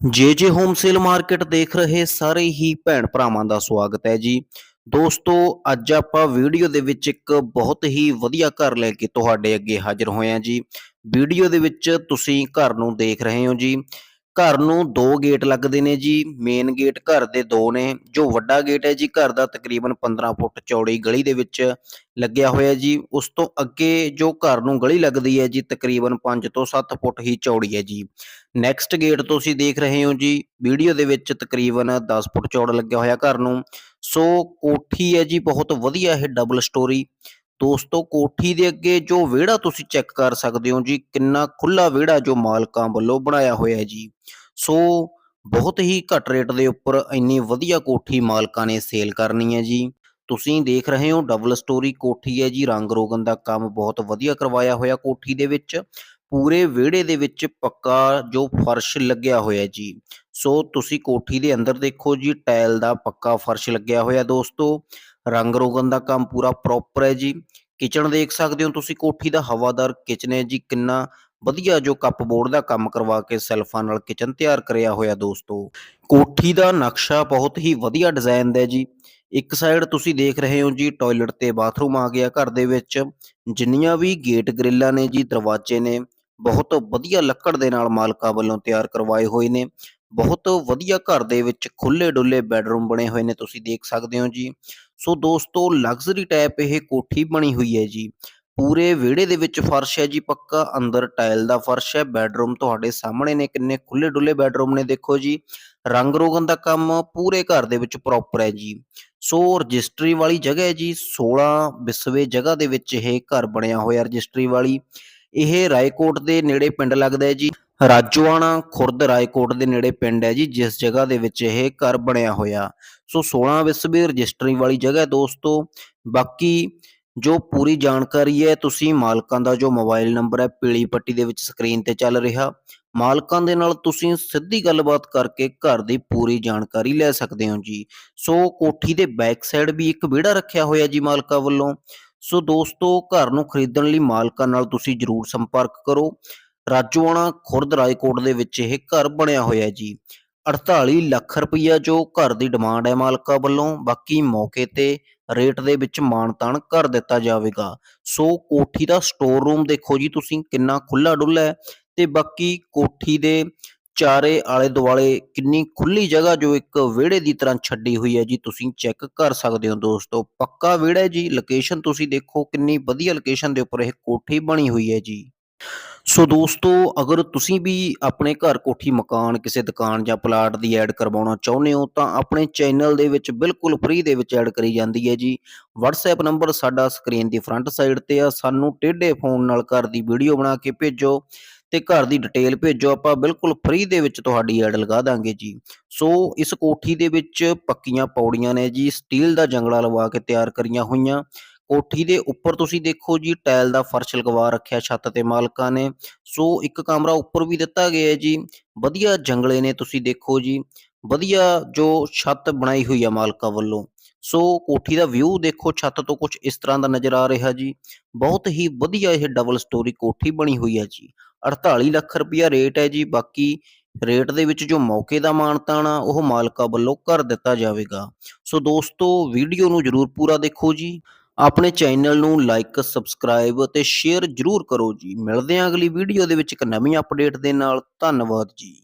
ਜੇ ਜੇ home sale market ਦੇਖ ਰਹੇ ਸਾਰੇ ਹੀ ਭੈਣ ਭਰਾਵਾਂ ਦਾ ਸਵਾਗਤ ਹੈ ਜੀ। ਦੋਸਤੋ, ਅੱਜ ਆਪਾਂ ਵੀਡੀਓ ਦੇ ਵਿੱਚ ਇੱਕ ਬਹੁਤ ਹੀ ਵਧੀਆ ਘਰ ਲੈ ਕੇ ਤੁਹਾਡੇ ਅੱਗੇ ਹਾਜ਼ਰ ਹੋਏ ਹਾਂ ਜੀ। ਵੀਡੀਓ ਦੇ ਵਿੱਚ ਤੁਸੀਂ ਘਰ ਨੂੰ ਦੇਖ ਰਹੇ ਹੋ ਜੀ। ਘਰ ਨੂੰ ਦੋ ਗੇਟ ਲੱਗਦੇ ਨੇ ਜੀ ਮੇਨ ਗੇਟ ਘਰ ਦੇ ਦੋ ਨੇ, ਜੋ ਵੱਡਾ ਗੇਟ ਹੈ ਜੀ, ਘਰ ਦਾ ਤਕਰੀਬਨ 15 ਫੁੱਟ ਚੌੜੀ ਗਲੀ ਦੇ ਵਿੱਚ ਲੱਗਿਆ ਹੋਇਆ ਜੀ, ਉਸ ਤੋਂ ਅੱਗੇ ਜੋ ਘਰ ਨੂੰ ਗਲੀ ਲੱਗਦੀ ਹੈ ਜੀ, ਤਕਰੀਬਨ 5 ਤੋਂ 7 ਫੁੱਟ ਹੀ ਚੌੜੀ ਹੈ ਜੀ। ਨੈਕਸਟ ਗੇਟ ਤੁਸੀਂ ਦੇਖ ਰਹੇ ਹੋ ਜੀ, ਵੀਡੀਓ ਦੇ ਵਿੱਚ ਤਕਰੀਬਨ 10 ਫੁੱਟ ਚੌੜਾ ਲੱਗਿਆ ਹੋਇਆ ਘਰ ਨੂੰ। ਸੋ ਕੋਠੀ ਹੈ ਜੀ, ਬਹੁਤ ਵਧੀਆ ਇਹ ਡਬਲ ਸਟੋਰੀ ਦੋਸਤੋ, ਕੋਠੀ ਦੇ ਅੱਗੇ ਜੋ ਵਿਹੜਾ ਤੁਸੀਂ ਚੈੱਕ ਕਰ ਸਕਦੇ ਹੋ ਜੀ, ਕਿੰਨਾ ਖੁੱਲਾ ਵਿਹੜਾ ਜੋ ਮਾਲਕਾਂ ਵੱਲੋਂ ਬਣਾਇਆ ਹੋਇਆ ਹੈ ਜੀ। ਸੋ, ਬਹੁਤ ਹੀ ਘੱਟ ਰੇਟ ਦੇ ਉੱਪਰ ਇੰਨੀ ਵਧੀਆ ਕੋਠੀ ਮਾਲਕਾਂ ਨੇ ਸੇਲ ਕਰਨੀ ਹੈ ਜੀ। ਤੁਸੀਂ ਦੇਖ ਰਹੇ ਹੋ ਡਬਲ ਸਟੋਰੀ ਕੋਠੀ ਹੈ ਜੀ, ਰੰਗ ਰੋਗਨ ਦਾ ਕੰਮ ਬਹੁਤ ਵਧੀਆ ਕਰਵਾਇਆ ਹੋਇਆ ਕੋਠੀ ਦੇ ਵਿੱਚ। ਪੂਰੇ ਵਿਹੜੇ ਦੇ ਵਿੱਚ ਪੱਕਾ ਜੋ ਫਰਸ਼ ਲੱਗਿਆ ਹੋਇਆ ਜੀ। ਸੋ, ਤੁਸੀਂ ਕੋਠੀ ਦੇ ਅੰਦਰ ਦੇਖੋ ਜੀ, ਟਾਇਲ ਦਾ ਪੱਕਾ ਫਰਸ਼ ਲੱਗਿਆ ਹੋਇਆ ਦੋਸਤੋ। ਰੰਗ ਰੋਗਨ ਦਾ ਕੰਮ ਪੂਰਾ ਪ੍ਰੋਪਰ ਹੈ ਜੀ। ਕਿਚਨ ਦੇਖ ਸਕਦੇ ਹੋ ਤੁਸੀਂ, ਕੋਠੀ ਦਾ ਹਵਾਦਾਰ ਕਿਚਨ ਹੈ ਜੀ, ਕਿੰਨਾ ਵਧੀਆ ਜੋ ਕੱਪਬੋਰਡ ਦਾ ਕੰਮ ਕਰਵਾ ਕੇ ਸੈਲਫਾਂ ਨਾਲ ਕਿਚਨ ਤਿਆਰ ਕਰਿਆ ਹੋਇਆ ਦੋਸਤੋ। ਕੋਠੀ ਦਾ ਨਕਸ਼ਾ ਬਹੁਤ ਹੀ ਵਧੀਆ ਡਿਜ਼ਾਈਨ ਦਾ ਹੈ ਜੀ। ਇੱਕ ਸਾਈਡ ਤੁਸੀਂ ਦੇਖ ਰਹੇ ਹੋ ਜੀ, ਟਾਇਲਟ ਤੇ ਬਾਥਰੂਮ ਆ ਗਿਆ ਘਰ ਦੇ ਵਿੱਚ। ਜਿੰਨੀਆਂ ਵੀ ਗੇਟ ਗ੍ਰਿਲਾਂ ਨੇ ਜੀ, ਦਰਵਾਜ਼ੇ ਨੇ, ਬਹੁਤ ਵਧੀਆ ਲੱਕੜ ਦੇ ਨਾਲ ਮਾਲਕਾਂ ਵੱਲੋਂ ਤਿਆਰ ਕਰਵਾਏ ਹੋਏ ਨੇ। ਬਹੁਤ ਵਧੀਆ ਘਰ ਦੇ ਵਿੱਚ ਖੁੱਲੇ ਡੁੱਲੇ ਬੈੱਡਰੂਮ ਬਣੇ ਹੋਏ ਨੇ, ਤੁਸੀਂ ਦੇਖ ਸਕਦੇ ਹੋ ਜੀ। ਸੋ ਦੋਸਤੋ ਲਗਜ਼ਰੀ ਟਾਈਪ ਇਹ ਕੋਠੀ ਬਣੀ ਹੋਈ ਹੈ ਜੀ। ਪੂਰੇ ਵਿਹੜੇ ਦੇ ਵਿੱਚ ਫਰਸ਼ ਹੈ ਜੀ, ਪੱਕਾ ਅੰਦਰ ਟਾਇਲ ਦਾ ਫਰਸ਼ ਹੈ। ਬੈੱਡਰੂਮ ਤੁਹਾਡੇ ਸਾਹਮਣੇ ਨੇ, ਕਿੰਨੇ ਖੁੱਲੇ ਡੁੱਲੇ ਬੈੱਡਰੂਮ ਨੇ ਦੇਖੋ ਜੀ। ਰੰਗ ਰੋਗਨ ਦਾ ਕੰਮ ਪੂਰੇ ਘਰ ਦੇ ਵਿੱਚ ਪ੍ਰੋਪਰ ਹੈ ਜੀ। ਸੋ ਰਜਿਸਟਰੀ ਵਾਲੀ ਜਗ੍ਹਾ ਹੈ ਜੀ 16 ਬਿਸਵੇ ਜਗ੍ਹਾ ਦੇ ਵਿੱਚ ਇਹ ਘਰ ਬਣਿਆ ਹੋਇਆ ਰਜਿਸਟਰੀ ਵਾਲੀ। ਇਹ ਰਾਏਕੋਟ ਦੇ ਨੇੜੇ ਪਿੰਡ ਲੱਗਦਾ ਹੈ ਜੀ। ਰਾਜੋਆਣਾ ਖੁਰਦ ਰਾਏਕੋਟ ਦੇ ਨੇੜੇ ਪਿੰਡ ਹੈ ਜੀ, ਜਿਸ ਜਗ੍ਹਾ ਦੇ ਵਿੱਚ ਇਹ ਘਰ ਬਣਿਆ ਹੋਇਆ। ਸੋ 16 ਵਿਸਵੇ ਰਜਿਸਟਰੀ ਵਾਲੀ ਜਗ੍ਹਾ ਹੈ ਦੋਸਤੋ। ਬਾਕੀ ਜੋ ਪੂਰੀ ਜਾਣਕਾਰੀ ਹੈ, ਤੁਸੀਂ ਮਾਲਕਾਂ ਦਾ ਜੋ ਮੋਬਾਈਲ ਨੰਬਰ ਹੈ, ਪੀਲੀ ਪੱਟੀ ਦੇ ਵਿੱਚ ਸਕਰੀਨ ਤੇ ਚੱਲ ਰਿਹਾ। ਮਾਲਕਾਂ ਦੇ ਨਾਲ ਤੁਸੀਂ ਸਿੱਧੀ ਗੱਲਬਾਤ ਕਰਕੇ ਘਰ ਦੀ ਪੂਰੀ ਜਾਣਕਾਰੀ ਲੈ ਸਕਦੇ ਹੋ ਜੀ। ਸੋ ਕੋਠੀ ਦੇ ਬੈਕ ਸਾਈਡ ਵੀ ਇੱਕ ਵਿਹੜਾ ਰੱਖਿਆ ਹੋਇਆ ਜੀ ਮਾਲਕਾਂ ਵੱਲੋਂ। ਸੋ ਦੋਸਤੋ, ਘਰ ਨੂੰ ਖਰੀਦਣ ਲਈ ਮਾਲਕਾਂ ਨਾਲ ਤੁਸੀਂ ਜਰੂਰ ਸੰਪਰਕ ਕਰੋ। ਰਾਜੋਆਣਾ ਖੁਰਦ ਰਾਏਕੋਟ ਦੇ ਵਿੱਚ ਇਹ ਘਰ ਬਣਿਆ ਹੋਇਆ ਜੀ। 48 ਲੱਖ ਰੁਪਈਆ ਜੋ ਘਰ ਦੀ ਡਿਮਾਂਡ ਹੈ ਮਾਲਕਾਂ ਵੱਲੋਂ, ਬਾਕੀ ਮੌਕੇ ਤੇ ਰੇਟ ਦੇ ਵਿੱਚ ਮਾਨਤਾਨ ਕਰ ਦਿੱਤਾ ਜਾਵੇਗਾ। ਸੋ ਕੋਠੀ ਦਾ ਸਟੋਰ ਰੂਮ ਦੇਖੋ ਜੀ ਤੁਸੀਂ, ਕਿੰਨਾ ਖੁੱਲਾ ਡੁੱਲਾ ਹੈ ਤੇ ਬਾਕੀ ਕੋਠੀ ਦੇ ਚਾਰੇ ਆਲੇ ਦੁਆਲੇ ਕਿੰਨੀ ਖੁੱਲੀ ਜਗ੍ਹਾ ਜੋ ਇੱਕ ਵਿਹੜੇ ਦੀ ਤਰ੍ਹਾਂ ਛੱਡੀ ਹੋਈ ਹੈ ਜੀ, ਤੁਸੀਂ ਚੈੱਕ ਕਰ ਸਕਦੇ ਹੋ ਦੋਸਤੋ। ਪੱਕਾ ਵਿਹੜਾ ਹੈ ਜੀ ਲੋਕੇਸ਼ਨ ਤੁਸੀਂ ਦੇਖੋ ਕਿੰਨੀ ਵਧੀਆ ਲੋਕੇਸ਼ਨ ਦੇ ਉੱਪਰ ਇਹ ਕੋਠੀ ਬਣੀ ਹੋਈ ਹੈ ਜੀ। ਸੋ ਦੋਸਤੋ, ਅਗਰ ਤੁਸੀਂ ਵੀ ਆਪਣੇ ਘਰ ਕੋਠੀ ਮਕਾਨ, ਕਿਸੇ ਦੁਕਾਨ ਜਾਂ ਪਲਾਟ ਦੀ ਐਡ ਕਰਵਾਉਣਾ ਚਾਹੁੰਦੇ ਹੋ, ਤਾਂ ਆਪਣੇ ਚੈਨਲ ਦੇ ਵਿੱਚ ਬਿਲਕੁਲ ਫ੍ਰੀ ਦੇ ਵਿੱਚ ਐਡ ਕਰੀ ਜਾਂਦੀ ਹੈ ਜੀ। WhatsApp ਨੰਬਰ ਸਾਡਾ ਸਕਰੀਨ ਦੀ ਫਰੰਟ ਸਾਈਡ ਤੇ ਆ। ਸਾਨੂੰ ਟੇਢੇ ਫੋਨ ਨਾਲ ਘਰ ਦੀ ਵੀਡੀਓ ਬਣਾ ਕੇ ਭੇਜੋ ਤੇ ਘਰ ਦੀ ਡਿਟੇਲ ਭੇਜੋ। ਆਪਾਂ ਬਿਲਕੁਲ ਫ੍ਰੀ ਦੇ ਵਿੱਚ ਤੁਹਾਡੀ ਐਡ ਲਗਾ ਦਾਂਗੇ ਜੀ। ਸੋ ਇਸ ਕੋਠੀ ਦੇ ਵਿੱਚ ਪੱਕੀਆਂ ਪੌੜੀਆਂ ਨੇ ਜੀ। ਸਟੀਲ ਦਾ ਜੰਗਲਾ ਲਵਾ ਕੇ ਤਿਆਰ ਕਰੀਆਂ ਹੋਈਆਂ। ਕੋਠੀ ਦੇ ਉੱਪਰ ਤੁਸੀਂ ਦੇਖੋ ਜੀ, ਟਾਇਲ ਦਾ ਫਰਸ਼ ਲਗਵਾ ਰੱਖਿਆ ਛੱਤ ਤੇ ਮਾਲਕਾਂ ਨੇ। ਸੋ ਇੱਕ ਕਮਰਾ ਉੱਪਰ ਵੀ ਦਿੱਤਾ ਗਿਆ ਹੈ ਜੀ। ਵਧੀਆ ਜੰਗਲੇ ਨੇ ਤੁਸੀਂ ਦੇਖੋ ਜੀ। ਵਧੀਆ ਜੋ ਛੱਤ ਬਣਾਈ ਹੋਈ ਆ ਮਾਲਕਾਂ ਵੱਲੋਂ। ਸੋ ਕੋਠੀ ਦਾ ਵਿਊ ਦੇਖੋ, ਛੱਤ ਤੋਂ ਕੁਝ ਇਸ ਤਰ੍ਹਾਂ ਦਾ ਨਜ਼ਰ ਆ ਰਿਹਾ ਜੀ। ਬਹੁਤ ਹੀ ਵਧੀਆ ਇਹ ਡਬਲ ਸਟੋਰੀ ਕੋਠੀ ਬਣੀ ਹੋਈ ਹੈ ਜੀ। 48 ਲੱਖ ਰੁਪਇਆ ਰੇਟ ਹੈ ਜੀ। ਬਾਕੀ ਰੇਟ ਦੇ ਵਿੱਚ ਜੋ ਮੌਕੇ ਦਾ ਮਾਨਤਾਣਾ ਉਹ ਮਾਲਕਾਂ ਵੱਲੋਂ ਕਰ ਦਿੱਤਾ ਜਾਵੇਗਾ। ਸੋ ਦੋਸਤੋ, ਵੀਡੀਓ ਨੂੰ ਜਰੂਰ ਪੂਰਾ ਦੇਖੋ ਜੀ। ਆਪਣੇ ਚੈਨਲ ਨੂੰ ਲਾਈਕ ਸਬਸਕ੍ਰਾਈਬ ਅਤੇ ਸ਼ੇਅਰ ਜਰੂਰ ਕਰੋ ਜੀ। ਮਿਲਦੇ ਹਾਂ ਅਗਲੀ ਵੀਡੀਓ ਦੇ ਵਿੱਚ ਇੱਕ ਨਵੀਂ ਅਪਡੇਟ ਦੇ ਨਾਲ। ਧੰਨਵਾਦ ਜੀ।